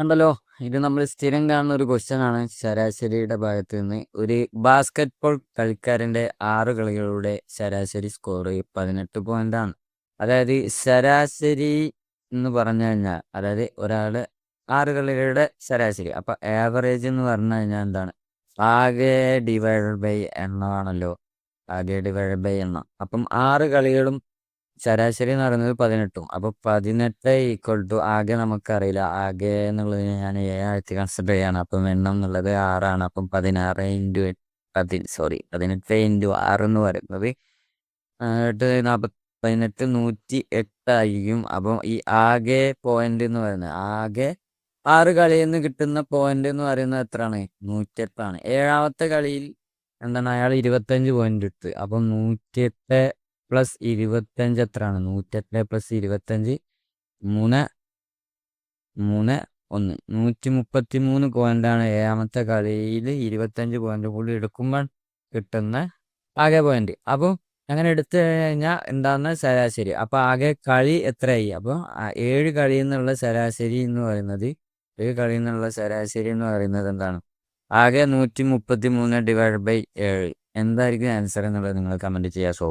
ഉണ്ടല്ലോ. ഇത് നമ്മൾ സ്ഥിരം കാണുന്ന ഒരു ക്വസ്റ്റ്യൻ ആണ്. ശരാശരിയുടെ ഭാഗത്ത് നിന്ന് ഒരു ബാസ്കറ്റ് ബോൾ കളിക്കാരന്റെ ആറ് കളികളുടെ ശരാശരി സ്കോർ പതിനെട്ട് പോയിന്റ് ആണ്. അതായത് ശരാശരി എന്ന് പറഞ്ഞു കഴിഞ്ഞാൽ അതായത് ഒരാൾ ആറ് കളികളുടെ ശരാശരി. അപ്പൊ ആവറേജ് എന്ന് പറഞ്ഞു കഴിഞ്ഞാൽ എന്താണ്? ആകെ ഡിവൈഡ് ബൈ എണ്ണമാണല്ലോ. ആകെ ഡിവൈഡ് ബൈ എണ്ണം. അപ്പം ആറ് കളികളും ശരാശരി എന്ന് പറയുന്നത് പതിനെട്ടും. അപ്പൊ പതിനെട്ട് ഈക്വൽ ടു ആകെ നമുക്കറിയില്ല. ആകെ എന്നുള്ളത് ഞാൻ ഏഴാഴ്ച കൺസിഡർ ചെയ്യാണ്. അപ്പം എണ്ണം എന്നുള്ളത് ആറാണ്. അപ്പം പതിനാറ് ഇന്റു പതി സോറി പതിനെട്ട് ഇന്റു ആറ് എന്ന് പറയുന്നത് എട്ട് നാൽപ്പത്തി പതിനെട്ട് നൂറ്റി എട്ടായിരിക്കും അപ്പം ഈ ആകെ പോയിന്റ് എന്ന് പറയുന്നത് ആകെ ആറ് കളിയിൽ നിന്ന് കിട്ടുന്ന പോയിന്റ് എന്ന് പറയുന്നത് എത്രയാണ്? നൂറ്റിയെട്ടാണ്. ഏഴാമത്തെ കളിയിൽ എന്താണ്? അയാൾ ഇരുപത്തഞ്ച് പോയിന്റ് എടുത്ത് അപ്പം നൂറ്റിയെട്ട് പ്ലസ് ഇരുപത്തഞ്ച് എത്രയാണ്? നൂറ്റെട്ട് പ്ലസ് ഇരുപത്തഞ്ച് മൂന്ന് മൂന്ന് ഒന്ന്. നൂറ്റി മുപ്പത്തി മൂന്ന് പോയിന്റാണ് ഏഴാമത്തെ കളിയിൽ ഇരുപത്തഞ്ച് പോയിന്റ് കൂടി എടുക്കുമ്പോൾ കിട്ടുന്ന ആകെ പോയിന്റ്. അപ്പോൾ അങ്ങനെ എടുത്തു കഴിഞ്ഞാൽ എന്താന്ന് ശരാശരി. അപ്പോൾ ആകെ കളി എത്രയായി? അപ്പോൾ ഏഴ് കളിയിൽ നിന്നുള്ള ശരാശരി എന്ന് പറയുന്നത് ഏഴ് കളിയിൽ നിന്നുള്ള ശരാശരി എന്ന് പറയുന്നത് എന്താണ്? ആകെ നൂറ്റി മുപ്പത്തി മൂന്ന് ഡിവൈഡ് ബൈ ഏഴ്. എന്തായിരിക്കും ആൻസർ എന്നുള്ളത് നിങ്ങൾ കമന്റ് ചെയ്യുക സോ